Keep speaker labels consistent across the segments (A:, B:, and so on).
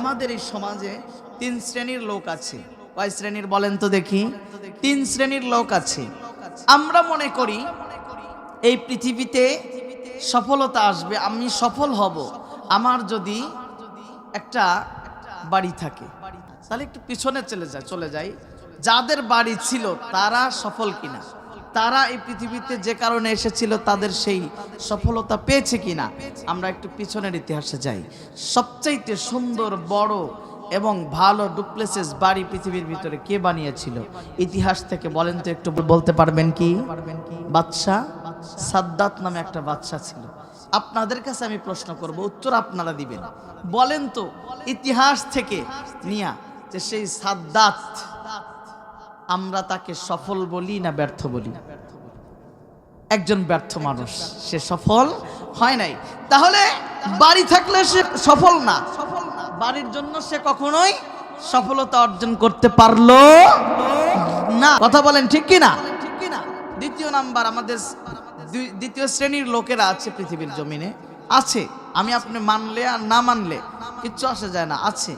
A: আমাদের এই সমাজে তিন শ্রেণির লোক আছে। কয় শ্রেণির বলেন তো দেখি? তিন শ্রেণির লোক আছে। আমরা মনে করি এই পৃথিবীতে সফলতা আসবে, আমি সফল হব, আমার যদি একটা বাড়ি থাকে। তাহলে একটু পিছনে চলে যায়, চলে যাই যাদের বাড়ি ছিল তারা সফল কিনা? তারা এই পৃথিবীতে যে কারণে এসেছিল, তাদের সেই সফলতা পেয়েছে কিনা, আমরা একটু পিছনের ইতিহাসে যাই। সবচাইতে সুন্দর, বড় এবং ভালো ডুপ্লেসেস বাড়ি পৃথিবীর ভিতরে কে বানিয়েছিল? ইতিহাস থেকে বলেন তো একটু বলতে পারবেন কি? বাদশাহ সাদ্দাত নামে একটা বাদশা ছিল। আপনাদের কাছে আমি প্রশ্ন করব, উত্তর আপনারা দিবেন। বলেন তো ইতিহাস থেকে নিয়া যে সেই সাদ্দাত আমরা তাকে সফল বলি না ব্যর্থ বলি? একজন ব্যর্থ মানুষ, সে সফল হয় নাই। তাহলে বাড়ি থাকলে সে সফল না। সফল না বাড়ির জন্য সে কখনোই সফলতা অর্জন করতে পারল না। কথা বলেন ঠিক কি না দ্বিতীয় নাম্বার, আমাদের দ্বিতীয় শ্রেণির লোকেরা আছে পৃথিবীর জমিনে। আছে। আমি আপনি মানলে আর না মানলে কিচ্ছু আসে যায় না। আছে।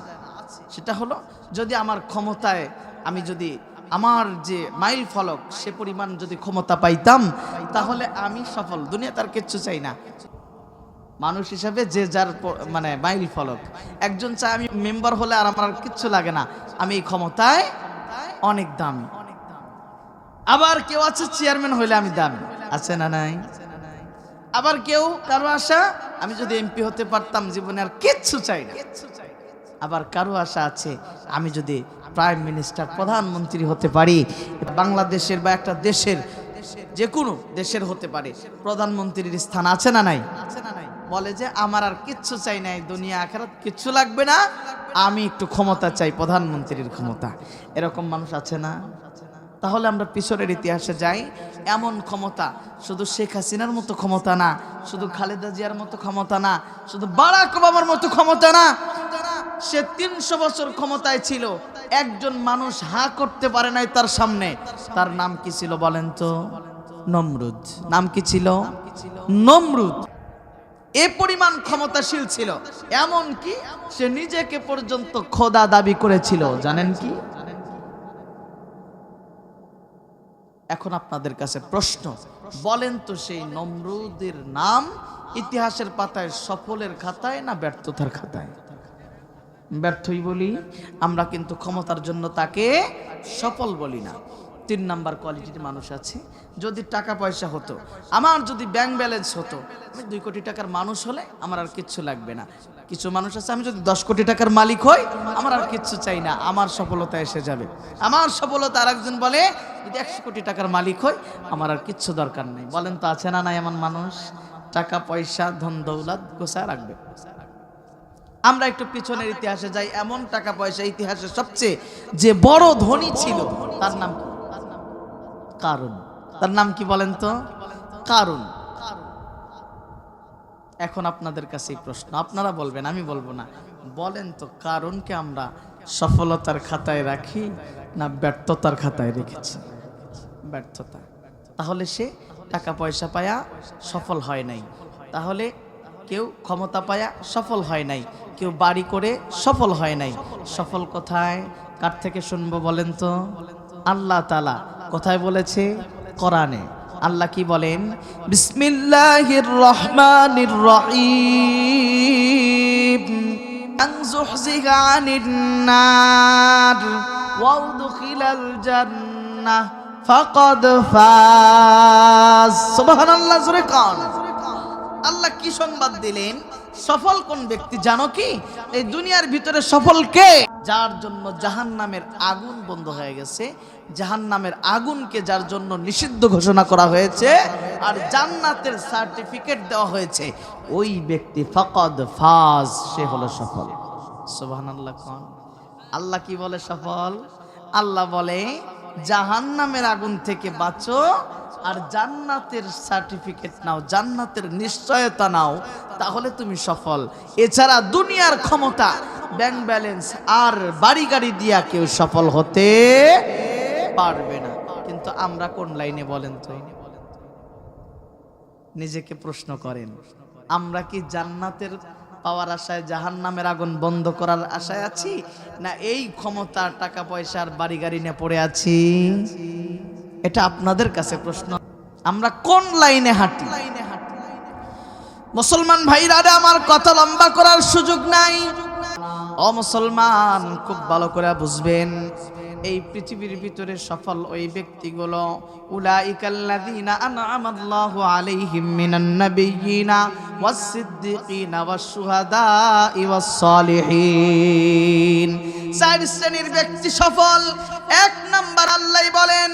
A: সেটা হলো, যদি আমার ক্ষমতায় আমি যদি আমার যে মাইল ফলক, সে পরিমাণ যদি ক্ষমতা পাইতাম, তাহলে আমি সফল। দুনিয়া তার কিচ্ছু চাই না। মানুষ হিসাবে যে যার মানে মাইল ফলক। একজন চায় আমি মেম্বার হলে আর আমার কিচ্ছু লাগে না। আমি এই ক্ষমতায় অনেক দামি। আবার কেউ আছে চেয়ারম্যান হইলে আমি দামি। আছে না নাই? আবার কেউ কারও আশা, আমি যদি এমপি হতে পারতাম, জীবনে আর কিচ্ছু চাই না। আবার কারও আশা আছে, আমি যদি প্রাইম মিনিস্টার প্রধানমন্ত্রী হতে পারি, বাংলাদেশের বা একটা দেশের যে কোনো দেশের হতে পারে। প্রধানমন্ত্রীর স্থান আছে না নাই? বলে যে, আমার আর কিচ্ছু চাই নাই, দুনিয়া, আখেরাত কিচ্ছু লাগবে না। আমি একটু ক্ষমতা চাই প্রধানমন্ত্রীর ক্ষমতা। এরকম মানুষ আছে না? তাহলে আমরা পিছনের ইতিহাসে যাই। এমন ক্ষমতা, শুধু শেখ হাসিনার মতো ক্ষমতা না, শুধু খালেদা জিয়ার মতো ক্ষমতা না, শুধু বারাক ওবামার মতো ক্ষমতা না, সে তিনশো বছর ক্ষমতায় ছিল। একজন মানুষ হা করতে পারে নাই তার সামনে, তার নাম কি ছিল বলেন তো? নমরুদ। নাম কি ছিল? নমরুদ। এ পরিমাণ ক্ষমতাশীল ছিল। এমন কি? সে নিজেকে পর্যন্ত খোদা দাবি করেছিল। জানেন কি? এখন আপনাদের কাছে প্রশ্ন। বলেন তো সেই নমরুদের নাম ইতিহাসের পাতায় সফলের খাতায় না ব্যর্থতার খাতায়? ব্যর্থই বলি, আমরা কিন্তু ক্ষমতার জন্য তাকে সফল বলি না। তিন নাম্বার কোয়ালিটির মানুষ আছে। যদি টাকা পয়সা হতো, আমার যদি ব্যাংক ব্যালেন্স হতো, আমি দুই কোটি টাকার মানুষ হলে আমার আর কিচ্ছু লাগবে না। কিছু মানুষ আছে, আমি যদি দশ কোটি টাকার মালিক হই, আমার আর কিচ্ছু চাই না। আমার সফলতা এসে যাবে। আমার সফলতা আর একজন বলে, যদি একশো কোটি টাকার মালিক হই, আমার আর কিচ্ছু দরকার নেই। বলেন তো, আছে না নাই এমন মানুষ? টাকা, পয়সা, ধন, দৌলত গোসা রাখবে। আমরা একটু পিছনের ইতিহাসে যাই, এমন টাকা পয়সা ইতিহাসে সবচেয়ে যে বড় ধনী ছিল, তার নাম কি? কারণ তার নাম কি বলেন তো? কারণ এখন আপনাদের কাছে প্রশ্ন, আপনারা বলবেন, আমি বলব না। বলেন তো কারণকে আমরা সফলতার খাতায় রাখি না ব্যর্থতার খাতায় রেখেছি? ব্যর্থতা। তাহলে সে টাকা পয়সা পায়া সফল হয় নাই। তাহলে কেউ ক্ষমতা পায়া সফল হয় নাই, কেউ বাড়ি করে সফল হয় নাই। সফল কোথায় কার থেকে শুনব বলেন তো? আল্লাহ তালা কোথায় বলেছে? কোরআনে। আল্লাহ কি বলেন? বিসমিল্লাহির রহমানির রহিম। আনজুহজিহা আনিন নার ওয়া উদখিলাল জান্নাহ। ফাকাদ ফাজ। সুবহানাল্লাহ, জোরে কান। আল্লাহ কি সংবাদ দিলেন? সফল কোন ব্যক্তি জানো কি? এই দুনিয়ার ভিতরে সফল কে? যার জন্য জাহান নামের আগুন বন্ধ হয়ে গেছে। জাহান নামের আগুনকে যার জন্য নিষিদ্ধ ঘোষণা করা হয়েছে আর জান্নাতের সার্টিফিকেট দেওয়া হয়েছে। ওই ব্যক্তি ফকদ ফাজ, সে হলো সফল। সুবহান আল্লাহ কন? আল্লাহ কি বলে সফল? আল্লাহ বলে জাহান নামের আগুন থেকে বাঁচো আর জান্নাতের সার্টিফিকেট নাও, জান্নাতের নিশ্চয়তা নাও, তাহলে তুমি সফল। এছাড়া দুনিয়ার ক্ষমতা ব্যাংক ব্যালেন্স আর বাড়ি গাড়ি দিয়া কেউ সফল হতে পারবে না। কিন্তু আমরা কোন লাইনে বলেন তো? নিজেকে প্রশ্ন করেন, আমরা কি জান্নাতের পাওয়ার আশায় জাহান নামের আগুন বন্ধ করার আশায় আছি? না, এই ক্ষমতা টাকা পয়সার বাড়ি গাড়ি নিয়ে পড়ে আছি? এটা আপনাদের কাছে প্রশ্ন। আমরা কোন লাইনে হাঁটি? মুসলমান ভাইরা আমার কথা লম্বা করার সুযোগ নাই। ও মুসলমান, খুব ভালো করে বুঝবেন। এই পৃথিবীর ভিতরে সফল ওই ব্যক্তিগুলো উলাইকাল্লাযীনা আন'আমাল্লাহু আলাইহিম মিনান নাবিয়্যিনা ওয়াস-সিদ্দিকিনা ওয়াশ-শুহাদা'i ওয়াস-সালিহিন চার শ্রেণির ব্যক্তি সফল। এক নাম্বার আল্লাহ বলেন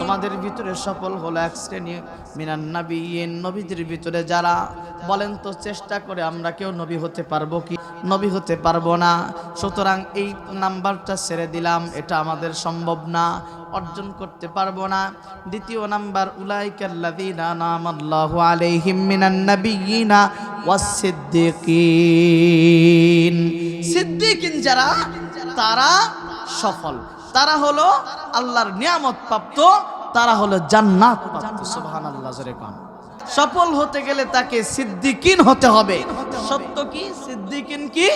A: তোমাদের ভিতরে সফল হলো এক শ্রেণি মিনান নাবিয়িন নবীদের ভিতরে যারা বলেন তো চেষ্টা করে আমরা কেউ নবী হতে পারব কি? নবী হতে পারব না। সুতরাং এই নাম্বারটা ছেড়ে দিলাম এটা আমাদের সম্ভব না অর্জন করতে পারব না। দ্বিতীয় নাম্বার উলাইকাল্লাযীনা আলাইহিম মিনান নাবিয়িনা ওয়াস-সিদ্দিকিন সিদ্দিকিন যারা তারা সফল। তারা হলো আল্লাহর নিয়ামত প্রাপ্ত, তারা হলো জান্নাত প্রাপ্ত, সুবহানাল্লাহ, জোরে কোন। সফল হতে গেলে তাকে সিদ্দিকিন হতে হবে। সত্য কি? সিদ্দিকিন কি?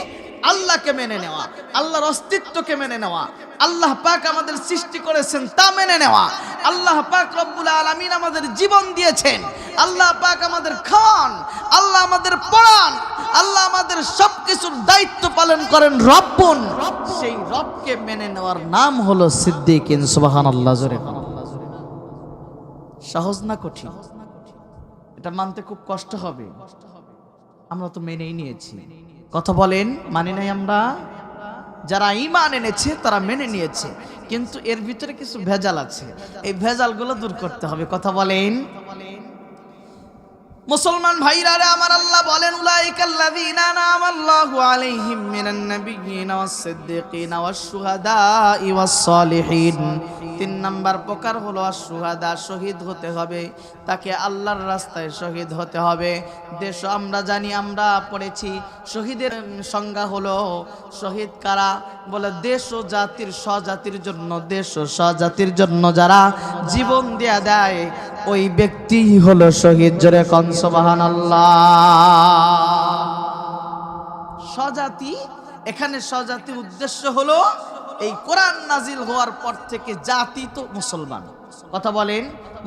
A: আল্লাহকে মেনে নেওয়া, আল্লাহর অস্তিত্বকে মেনে নেওয়া, আল্লাহ পাক আমাদের সৃষ্টি করেছেন তা মেনে নেওয়া, আল্লাহ পাক রব্বুল আলামিন আমাদের জীবন দিয়েছেন, আল্লাহ পাক আমাদের খান, আল্লাহ আমাদের পড়ান আল্লাহ আমাদের সবকিছুর দায়িত্ব পালন করেন রব্বুন। সেই রবকে মেনে নেওয়ার নাম হলো সিদ্দিকিন, সুবহানাল্লাহ, জোরে কোন। সহজ না কঠিন? এটা মানতে খুব কষ্ট হবে। আমরা তো মেনেই নিয়েছি। কথা বলেন, মানি নাই আমরা? যারা ইমান এনেছে, তারা মেনে নিয়েছে। কিন্তু এর ভিতরে কিছু ভেজাল আছে। এই ভেজালগুলো দূর করতে হবে। কথা বলেন। মুসলমান ভাইরা রে আমার আল্লাহ বলেন উলাইকাল্লাযীনা আনামাল্লাহু আলাইহিম মিনান নাবিয়্যিনা ওয়াস-সিদ্দিকিনা ওয়াশ-শুহাদা'i ওয়াস-সালিহিন তিন নাম্বার প্রকার হলো আশ-শুহাদা শহীদ হতে হবে। তাকে আল্লাহর রাস্তায় শহীদ হতে হবে। দেশ আমরা জানি, আমরা পড়েছি। শহীদের সংজ্ঞা হলো, শহীদ কারা? বলে দেশ ও জাতির স্বজাতির জন্য, দেশ ও স্বজাতির জন্য যারা জীবন দেয়া দেয়, ওই ব্যক্তি হলো শহীদ। জোরে কনসবাহান স্বজাতি, এখানে স্বজাতির উদ্দেশ্য হলো এই কোরআন নাজিল হওয়ার পর থেকে জাতি তো মুসলমান। কথা বলেন,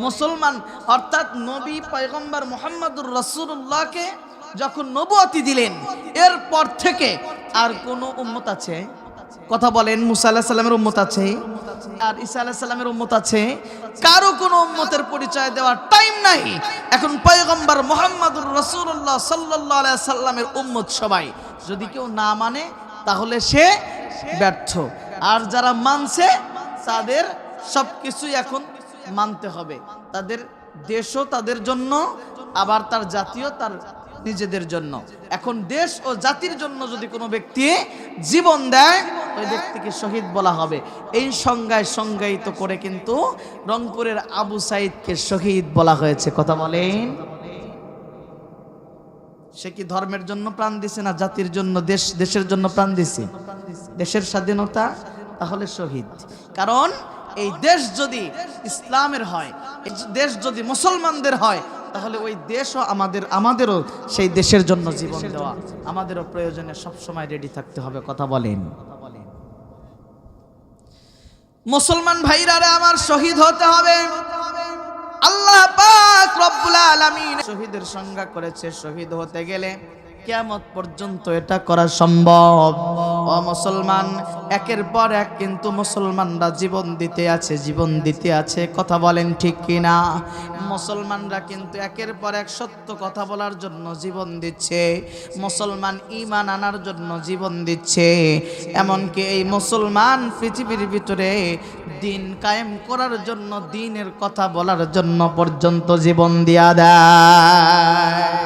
A: মুসলমান। অর্থাৎ নবী পয়গম্বর মোহাম্মদুর রসুল্লাহকে যখন নবুয়তি দিলেন, এরপর থেকে আর কোন উম্মত আছে? কথা বলেন, মুসা উম্মত আছে? আর ঈসা আলাহ উম্মত আছে? কারও কোনো উম্মতের পরিচয় দেওয়ার টাইম নাই। এখন পয়গম্বর মোহাম্মদুর রসুল্লাহ সাল্লাহ সাল্লামের উম্মত সবাই। যদি কেউ না মানে তাহলে সে ব্যর্থ। আর যারা মানছে, তাদের সব কিছুই এখন মানতে হবে। তাদের দেশও তাদের জন্য, আবার তার জাতীয় তার নিজেদের জন্য। এখন দেশ ও জাতির জন্য যদি কোনো ব্যক্তি জীবন দেয়, ওই ব্যক্তিকে শহীদ বলা হবে। এই সংজ্ঞায় সংজ্ঞায়িত করে কিন্তু রংপুরের আবু সাইদকে শহীদ বলা হয়েছে। কথা বলেন। সে কি ধর্মের জন্য প্রাণ দিছে না জাতির জন্য, দেশ, দেশের জন্য প্রাণ দিছে? দেশের স্বাধীনতা? তাহলে শহীদ। কারণ এই দেশ যদি ইসলামের হয় এই দেশ যদি মুসলমানদের হয় তাহলে ওই দেশও আমাদের আমাদেরও সেই দেশের জন্য জীবন দেওয়া। আমাদেরও প্রয়োজনে সবসময় রেডি থাকতে হবে কথা বলেন। মুসলমান ভাইরারে আমার শহীদ হতে হবে। আল্লাহ পাক রব্বুল আলামিন শহীদের সংজ্ঞা করেছে শহীদ হতে গেলে। কিয়ামত পর্যন্ত এটা করা সম্ভব। ও মুসলমান, একের পর এক কিন্তু মুসলমানরা জীবন দিতে আছে, জীবন দিতে আছে, কথা বলেন ঠিক কিনা? মুসলমানরা কিন্তু একের পর এক সত্য কথা বলার জন্য জীবন দিচ্ছে, মুসলমান ইমান আনার জন্য জীবন দিচ্ছে। এমনকি এই মুসলমান পৃথিবীর ভিতরে দিন কায়েম করার জন্য, দিনের কথা বলার জন্য পর্যন্ত জীবন দিয়া দেয়।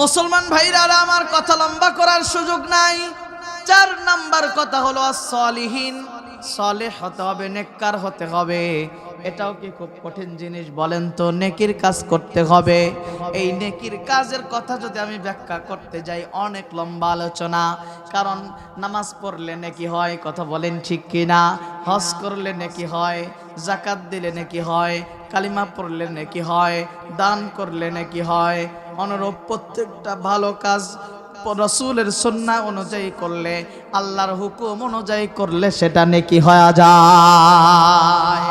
A: মুসলমান ভাইরা আমার কথা লম্বা করার সুযোগ নাই। চার নাম্বার কথা হলো সলিহীন সলে হতে হবে, নেককার হতে হবে। এটাও কি খুব কঠিন জিনিস বলেন তো? নেকির কাজ করতে হবে। এই নেকির কাজের কথা যদি আমি ব্যাখ্যা করতে যাই, অনেক লম্বা আলোচনা। কারণ নামাজ পড়লে নেকি হয়, কথা বলেন ঠিক কি না হজ করলে নেকি হয় জাকাত দিলে নেকি হয়, কালিমা পড়লে নাকি হয়, দান করলে নাকি হয় অনুরূপ প্রত্যেকটা ভালো কাজ রসুলের সন্না অনুযায়ী করলে, আল্লাহর হুকুম অনুযায়ী করলে সেটা নেকি হয়ে যায়।